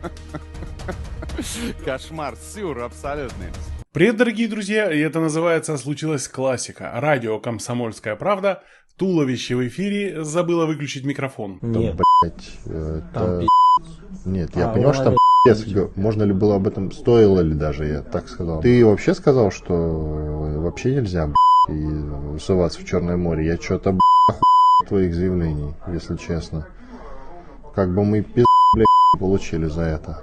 Кошмар, сюр абсолютный. Привет, дорогие друзья, и это называется «Случилась классика». Радио «Комсомольская правда». Туловище в эфире забыла выключить микрофон. Нет, Блять, там это... Нет, я А, понял, ну, что там пи***ц. Можно ли было об этом, стоило ли даже, я так сказал. Ты вообще сказал, что э, вообще нельзя, блядь, и высуваться в Черное море? Я что-то, блядь, твоих заявлений, если честно. Как бы мы пиз, блядь, получили за это.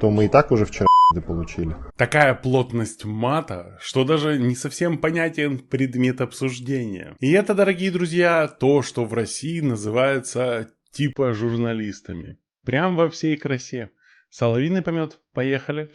То мы и так уже вчера получили. Такая плотность мата, что даже не совсем понятен предмет обсуждения. И это, дорогие друзья, то, что в России называется типа журналистами. Прям во всей красе. Соловиный помет, поехали.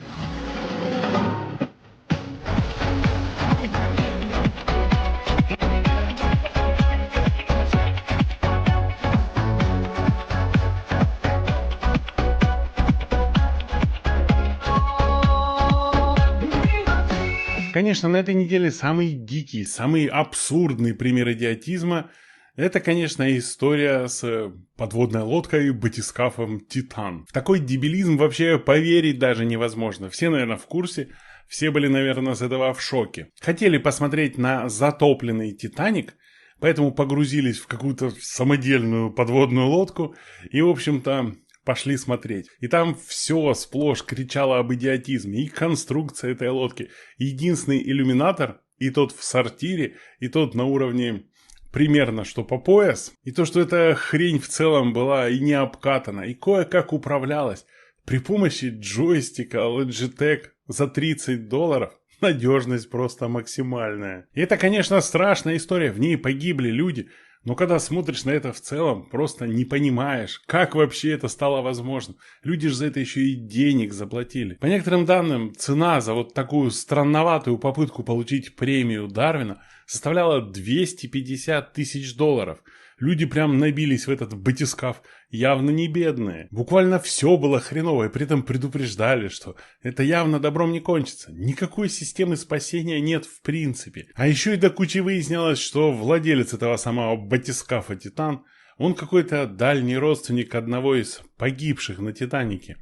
Конечно, на этой неделе самый дикий, самый абсурдный пример идиотизма – это, конечно, история с э, подводной лодкой батискафом «Титан». В такой дебилизм вообще поверить даже невозможно. Все, наверное, в курсе, все были, наверное, с этого в шоке. Хотели посмотреть на затопленный «Титаник», поэтому погрузились в какую-то самодельную подводную лодку и, в общем-то, пошли смотреть. И там все сплошь кричало об идиотизме. И конструкция этой лодки. Единственный иллюминатор, и тот в сортире, и тот на уровне примерно что по пояс. И то, что эта хрень в целом была и не обкатана, и кое-как управлялась. При помощи джойстика Logitech за 30 долларов надежность просто максимальная. И это, конечно, страшная история, в ней погибли люди, но когда смотришь на это в целом, просто не понимаешь, как вообще это стало возможно. Люди же за это еще и денег заплатили. По некоторым данным, цена за вот такую странноватую попытку получить премию Дарвина составляла 250 тысяч долларов. Люди прям набились в этот батискаф, явно не бедные. Буквально все было хреново, и при этом предупреждали, что это явно добром не кончится. Никакой системы спасения нет в принципе. А еще и до кучи выяснилось, что владелец этого самого батискафа Титан, он какой-то дальний родственник одного из погибших на Титанике.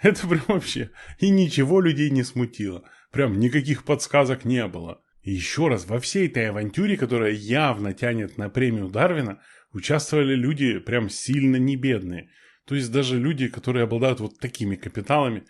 Это прям вообще. И ничего людей не смутило. Прям никаких подсказок не было. Еще раз, во всей этой авантюре, которая явно тянет на премию Дарвина, участвовали люди прям сильно не бедные. То есть даже люди, которые обладают вот такими капиталами,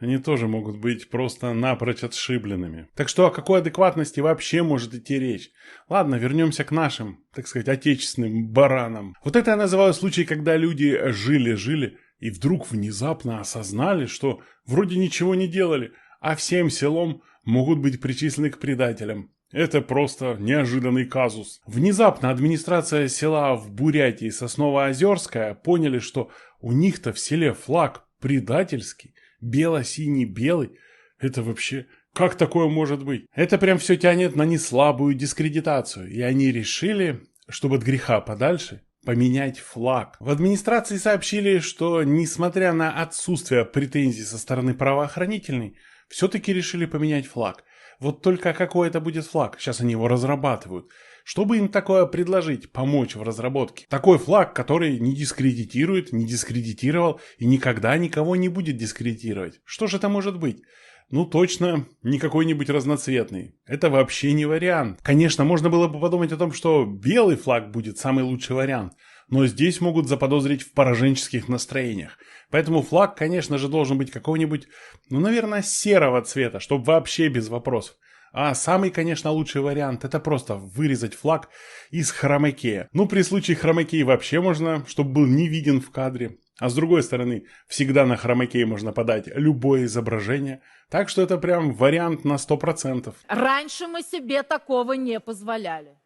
они тоже могут быть просто напрочь отшибленными. Так что о какой адекватности вообще может идти речь? Ладно, вернемся к нашим, так сказать, отечественным баранам. Вот это я называю случай, когда люди жили-жили и вдруг внезапно осознали, что вроде ничего не делали, а всем селом могут быть причислены к предателям. Это просто неожиданный казус. Внезапно администрация села в Бурятии Сосново-Озерская поняли, что у них-то в селе флаг предательский, бело-синий-белый. Это вообще... Как такое может быть? Это прям все тянет на неслабую дискредитацию. И они решили, чтобы от греха подальше, поменять флаг. В администрации сообщили, что несмотря на отсутствие претензий со стороны правоохранительной, все-таки решили поменять флаг. Вот только какой это будет флаг? Сейчас они его разрабатывают. Чтобы им такое предложить, помочь в разработке? Такой флаг, который не дискредитирует, не дискредитировал и никогда никого не будет дискредитировать. Что же это может быть? Ну, точно, не какой-нибудь разноцветный. Это вообще не вариант. Конечно, можно было бы подумать о том, что белый флаг будет самый лучший вариант. Но здесь могут заподозрить в пораженческих настроениях. Поэтому флаг, конечно же, должен быть какого-нибудь, ну, наверное, серого цвета, чтобы вообще без вопросов. А самый, конечно, лучший вариант это просто вырезать флаг из хромакея. Ну, при случае хромакей вообще можно, чтобы был не виден в кадре. А с другой стороны, всегда на хромакей можно подать любое изображение. Так что это прям вариант на 100%. Раньше мы себе такого не позволяли.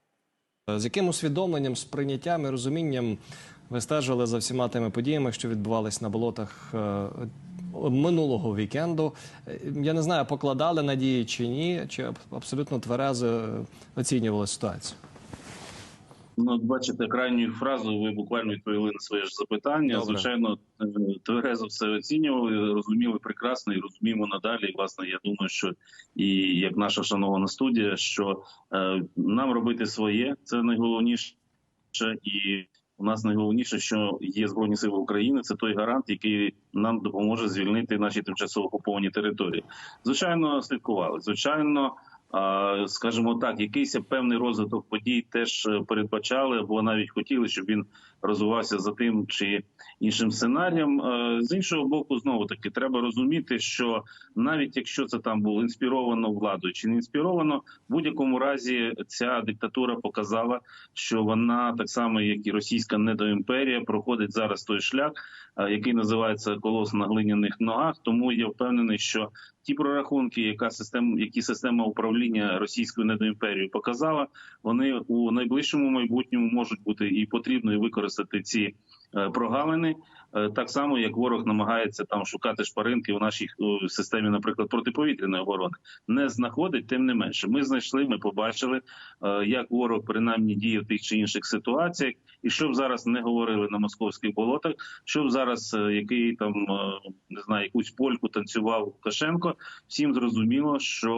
З яким усвідомленням, сприйняттям і розумінням ви стежили за всіма тими подіями, що відбувались на болотах е, минулого вікенду? Е, Я не знаю, покладали надії чи ні, чи абсолютно тверезо е, оцінювали ситуацію. Ну, бачите, крайньою фразою ви буквально відповіли на своє ж запитання. Добре. Звичайно, е, тверезо все оцінювали, розуміли прекрасно і розуміємо надалі. І, власне, я думаю, що і як наша шанована студія, що е, нам робити своє це найголовніше, і У нас найголовніше, що є збройні сили України. Це той гарант, який нам допоможе звільнити наші тимчасово окуповані території. Звичайно, слідкували. Звичайно, скажімо так, якийсь певний розвиток подій теж е, передбачали, або навіть хотіли, щоб він розвивався за тим чи іншим сценарієм. Е, З іншого боку, знову таки треба розуміти, що навіть якщо це там було інспіровано владою чи не інспіровано, в будь-якому разі ця диктатура показала, що вона так само, як і російська недоімперія, проходить зараз той шлях, е, який називається колос на глиняних ногах. Тому я впевнений, що ті прорахунки, яка система, які система управління російською недоімперією показала, вони у найближчому майбутньому можуть бути і потрібно використати ці прогалини. Е, Так само, як ворог намагається там шукати шпаринки в нашій е, системі, наприклад, протиповітряної оборони, не знаходить. Тим не менше, ми знайшли, ми побачили, е, як ворог принаймні діє в тих чи інших ситуаціях, і щоб зараз не говорили на московських болотах, щоб зараз е, який там е, не знаю, якусь польку танцював Лукашенко, всім зрозуміло, що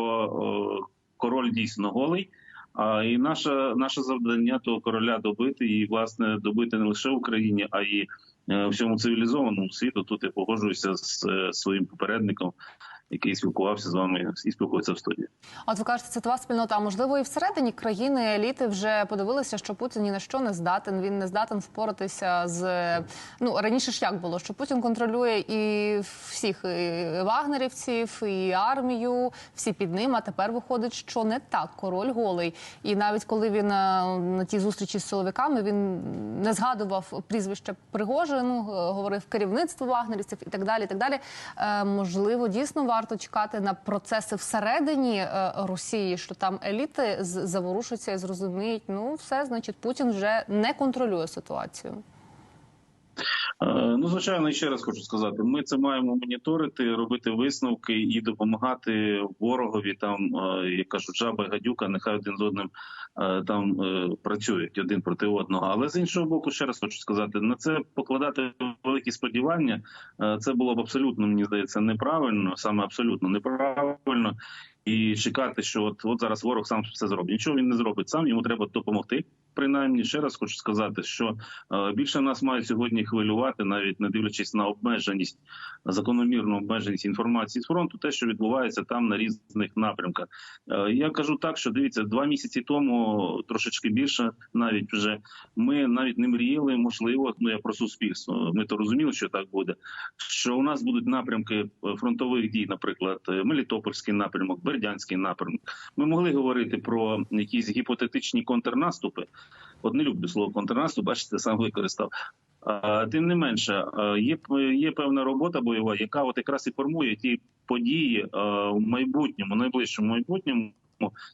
е, король дійсно голий. А і наше наше завдання того короля добити і власне добити не лише в Україні, а й е, всьому цивілізованому світу. Тут я погоджуюся з е, своїм попередником, який спілкувався з вами і спілкується в студії. От ви кажете, це світова спільнота, а можливо, і всередині країни еліти вже подивилися, що Путін ні на що не здатен. Він не здатен впоратися з ну раніше ж як було, що Путін контролює і всіх і вагнерівців, і армію, всі під ним. А тепер виходить, що не так. Король голий. І навіть коли він е, на тій зустрічі з силовиками він не згадував прізвище Пригожину, е, говорив керівництво вагнерівців і так далі. І так далі. Е, можливо, дійсно варто чекати на процеси всередині е, Росії, що там еліти заворушаться і зрозуміють, ну все, значить, Путін вже не контролює ситуацію. Е, Ну, звичайно, ще раз хочу сказати: ми це маємо моніторити, робити висновки і допомагати ворогові. Там е, як кажуть, жаба і гадюка, нехай один з одним е, там працюють один проти одного. Але з іншого боку, ще раз хочу сказати, на це покладати великі сподівання. Це було б абсолютно, мені здається, неправильно, саме абсолютно неправильно. І чекати, що от от зараз ворог сам все зробить. Нічого він не зробить сам. Йому треба допомогти. Принаймні, ще раз хочу сказати, що е, більше нас має сьогодні хвилювати, навіть не дивлячись на обмеженість, закономірну обмеженість інформації з фронту, те, що відбувається там на різних напрямках. Е, Я кажу так, що дивіться, два місяці тому трошечки більше, навіть вже ми навіть не мріяли, можливо, ну я про суспільство. Ми то розуміли, що так буде. Що у нас будуть напрямки е, фронтових дій, наприклад, Мелітопольський напрямок, Бердянський напрямок. Ми могли говорити про якісь гіпотетичні контрнаступи. От не люблю слово контрнаступ, бачите, сам використав. Тим не менше, е, є є певна робота бойова, яка от якраз і формує ті події е, в майбутньому, найближчому майбутньому.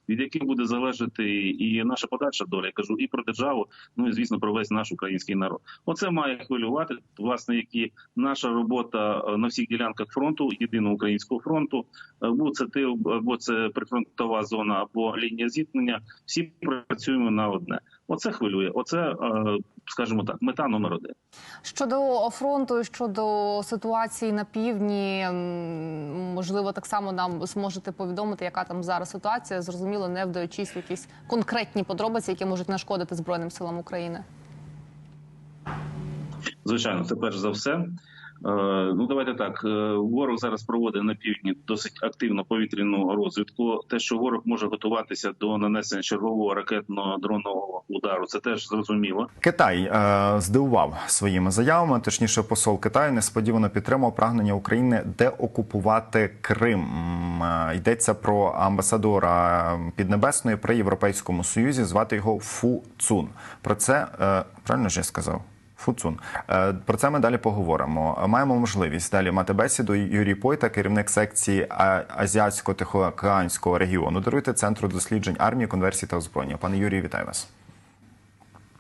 Від яких буде залежати і наша подальша доля, я кажу і про державу, ну і звісно про весь наш український народ. Оце має хвилювати власне, які наша робота е, на всіх ділянках фронту, єдиного українського фронту, або це тил, або це прифронтова зона, або лінія зіткнення. Всі працюємо на одне. Оце хвилює. Оце, е, скажімо так, мета номер один. Щодо фронту щодо ситуації на півдні, можливо, так само нам зможете повідомити, яка там зараз ситуація. Зрозуміло, не вдаючись в якісь конкретні подробиці, які можуть нашкодити Збройним силам України. Звичайно, це перш за все. Е, Ну, давайте так. е, Ворог зараз проводить на півдні досить активну повітряну розвідку. Те, що ворог може готуватися до нанесення чергового ракетного дронного удару, це теж зрозуміло. Китай е, здивував своїми заявами. Точніше, посол Китаю несподівано підтримав прагнення України деокупувати Крим. Е, Йдеться про амбасадора Піднебесної при Європейському Союзі. Звати його Фу Цун. Про це е, правильно ж я сказав. Фуцун. Е, Про це ми далі поговоримо. Маємо можливість далі мати бесіду. Юрій Пойта, керівник секції А- Азіатсько-Тихоокеанського регіону. Даруйте центру досліджень армії, конверсії та озброєння. Пане Юрію, вітаю вас.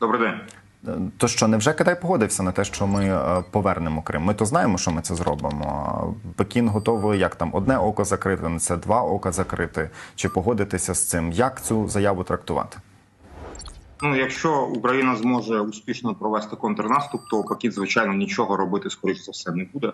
Добрий день. Е, То що, невже Китай погодився на те, що ми е, повернемо Крим? Ми то знаємо, що ми це зробимо. Пекін готовий як там одне око закрити, на це два ока закрити, чи погодитися з цим? Як цю заяву трактувати? Ну, якщо Україна зможе успішно провести контрнаступ, то Пакіт, звичайно, нічого робити скоріш за все не буде,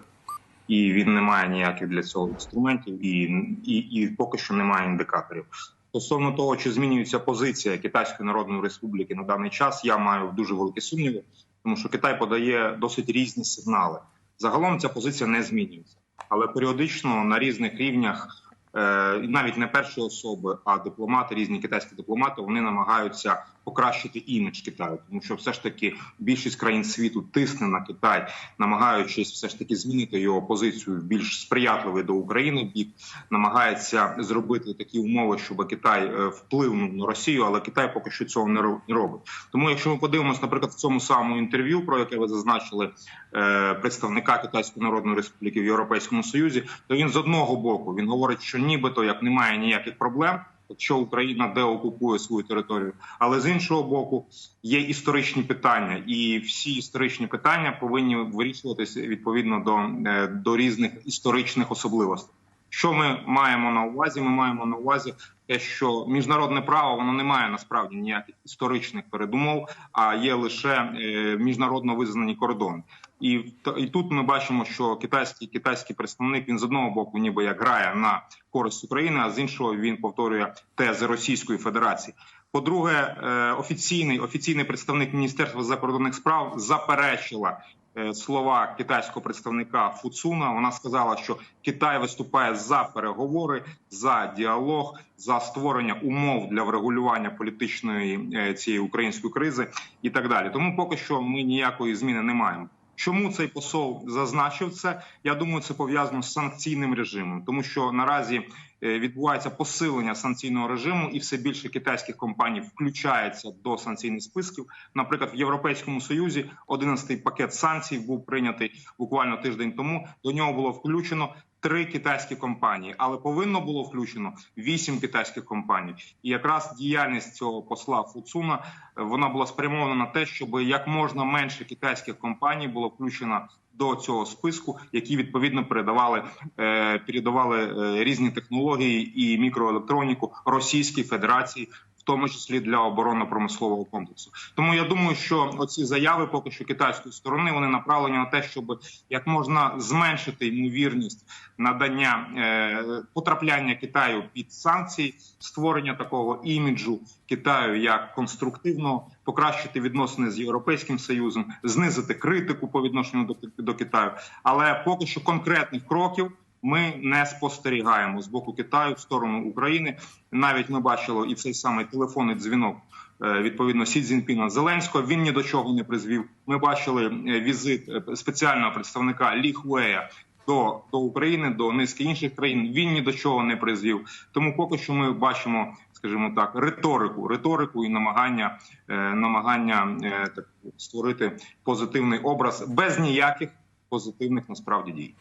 і він не має ніяких для цього інструментів, і, і, і поки що немає індикаторів. Стосовно того, чи змінюється позиція Китайської Народної Республіки на даний час, я маю дуже великі сумніви. тому що Китай подає досить різні сигнали. Загалом ця позиція не змінюється, але періодично на різних рівнях, е, навіть не перші особи, а дипломати, різні китайські дипломати, вони намагаються покращити імідж Китаю, тому що все ж таки більшість країн світу тисне на Китай, намагаючись все ж таки змінити його позицію в більш сприятливий до України бік, намагається зробити такі умови, щоб Китай е, впливнув на Росію, але Китай поки що цього не робить. Тому, якщо ми подивимося, наприклад, в цьому самому інтерв'ю, про яке ви зазначили е, представника Китайської Народної Республіки в Європейському Союзі, то він з одного боку він говорить, що нібито як немає ніяких проблем. Якщо Україна деокупує свою територію, але з іншого боку є історичні питання, і всі історичні питання повинні вирішуватися відповідно до, е, до різних історичних особливостей. Що ми маємо на увазі? Ми маємо на увазі те, що міжнародне право воно не має насправді ніяких історичних передумов, а є лише е, міжнародно визнані кордони. І, і тут ми бачимо, що китайський китайський представник він з одного боку, ніби як грає на користь України, а з іншого він повторює тези Російської Федерації. По-друге, е, офіційний офіційний представник Міністерства закордонних справ заперечила е, слова китайського представника Фуцуна. Вона сказала, що Китай виступає за переговори, за діалог, за створення умов для врегулювання політичної е, цієї української кризи і так далі. Тому поки що ми ніякої зміни не маємо. Чому цей посол зазначив це? Я думаю, це пов'язано з санкційним режимом, тому що наразі е, відбувається посилення санкційного режиму, і все більше китайських компаній включається до санкційних списків. Наприклад, в Європейському Союзі 11-й пакет санкцій був прийнятий буквально тиждень тому. До нього було включено три китайські компанії, але повинно було включено вісім китайських компаній. І якраз діяльність цього посла Фуцуна е, вона була спрямована на те, щоб як можна менше китайських компаній було включено до цього списку, які відповідно передавали е, передавали е, різні технології і мікроелектроніку Російській Федерації. Тому числі для оборонно-промислового комплексу, тому я думаю, що оці заяви, поки що китайської сторони, вони направлені на те, щоб як можна зменшити ймовірність надання е, потрапляння Китаю під санкції, створення такого іміджу Китаю як конструктивного, покращити відносини з європейським союзом, знизити критику по відношенню до, до Китаю. Але поки що конкретних кроків. Ми не спостерігаємо з боку Китаю в сторону України. Навіть ми бачили і цей самий телефонний дзвінок е, відповідно Сі Цзіньпіна Зеленського. Він ні до чого не призвів. Ми бачили е, візит е, спеціального представника Лі Хуея до, до України, до низки інших країн. Він ні до чого не призвів. Тому поки що ми бачимо, скажімо так, риторику, риторику і намагання, намагання так створити позитивний образ без ніяких позитивних насправді дій.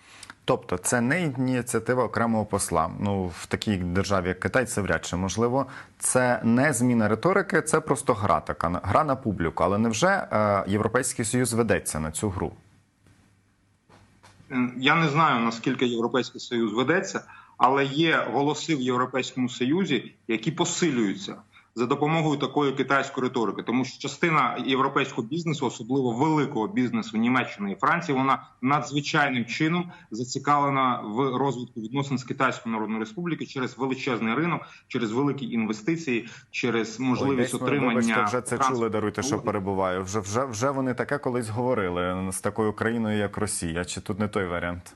Тобто це не ініціатива окремого посла. Ну в такій державі, як Китай, це вряд чи можливо. Це не зміна риторики, це просто гра така гра на публіку. Але невже е, Європейський Союз ведеться на цю гру? Е, Я не знаю наскільки Європейський Союз ведеться, але є голоси в Європейському Союзі, які посилюються за допомогою такої китайської риторики, тому що частина європейського бізнесу, особливо великого бізнесу Німеччини і Франції, вона надзвичайним чином зацікавлена в розвитку відносин з Китайською Народною Республікою через величезний ринок, через великі інвестиції, через можливість Ой, отримання вибачте, вже це чули. Даруйте, що перебуваю. Вже вже вже вони таке колись говорили з такою країною, як Росія. Чи тут не той варіант?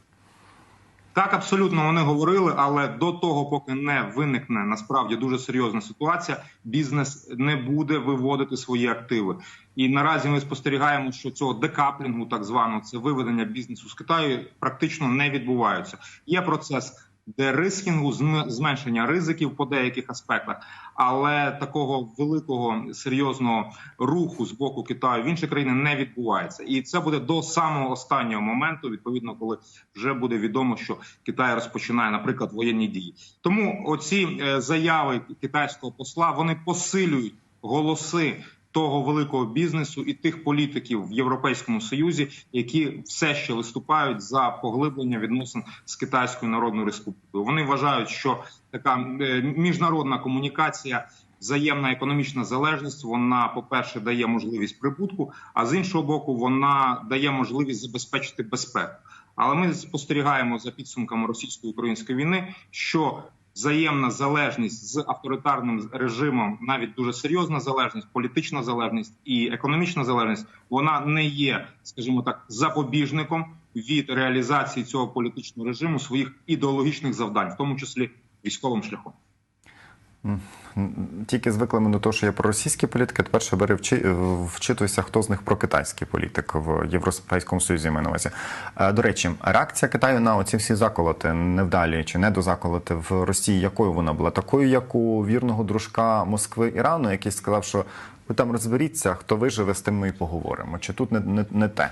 Так, абсолютно вони говорили, але до того, поки не виникне насправді дуже серйозна ситуація, бізнес не буде виводити свої активи. І наразі ми спостерігаємо, що цього декаплінгу, так званого, це виведення бізнесу з Китаю, практично не відбувається. Є процес дерискінгу, зм- зменшення ризиків по деяких аспектах, але такого великого серйозного руху з боку Китаю в інші країни не відбувається, і це буде до самого останнього моменту, відповідно, коли вже буде відомо, що Китай розпочинає, наприклад, воєнні дії. Тому оці е, заяви китайського посла вони посилюють голоси того великого бізнесу і тих політиків в Європейському Союзі, які все ще виступають за поглиблення відносин з Китайською Народною Республікою. Вони вважають, що така е, міжнародна комунікація. Взаємна економічна залежність вона, по перше, дає можливість прибутку, а з іншого боку, вона дає можливість забезпечити безпеку. Але ми спостерігаємо за підсумками російсько-української війни, що взаємна залежність з авторитарним режимом, навіть дуже серйозна залежність, політична залежність і економічна залежність, вона не є, скажімо так, запобіжником від реалізації цього політичного режиму своїх ідеологічних завдань, в тому числі військовим шляхом. Тільки звикли ми до того, що є проросійські політики, тепер ще бери вчи, вчитуйся, хто з них прокитайський політик в Європейському Союзі маю на увазі. Е, До речі, реакція Китаю на оці всі заколоти невдалі чи недозаколоти в Росії, якою вона була? Такою, як у вірного дружка Москви Ірану, який сказав, що ви там розберіться, хто виживе, з тим ми і поговоримо. Чи тут не, не, не те?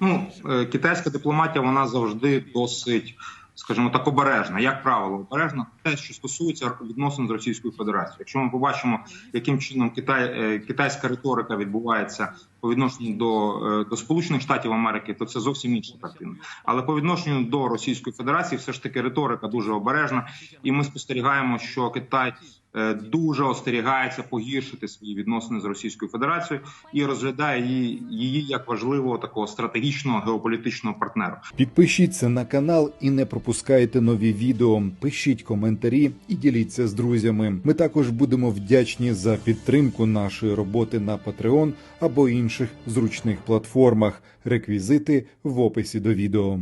Ну, е, китайська дипломатія вона завжди досить, скажімо так, обережна, як правило, обережна те, що стосується відносин з Російською Федерацією. Якщо ми побачимо, яким чином Китай, е, китайська риторика відбувається по відношенню до, е, до Сполучених Штатів Америки, то це зовсім інша картина. Але по відношенню до Російської Федерації, все ж таки риторика дуже обережна, і ми спостерігаємо, що Китай. Е, Дуже остерігається погіршити свої відносини з Російською Федерацією і розглядає її, її як важливого такого стратегічного геополітичного партнера. Підпишіться на канал і не пропускайте нові відео. Пишіть коментарі і діліться з друзями. Ми також будемо вдячні за підтримку нашої роботи на Patreon або інших зручних платформах. Реквізити в описі до відео.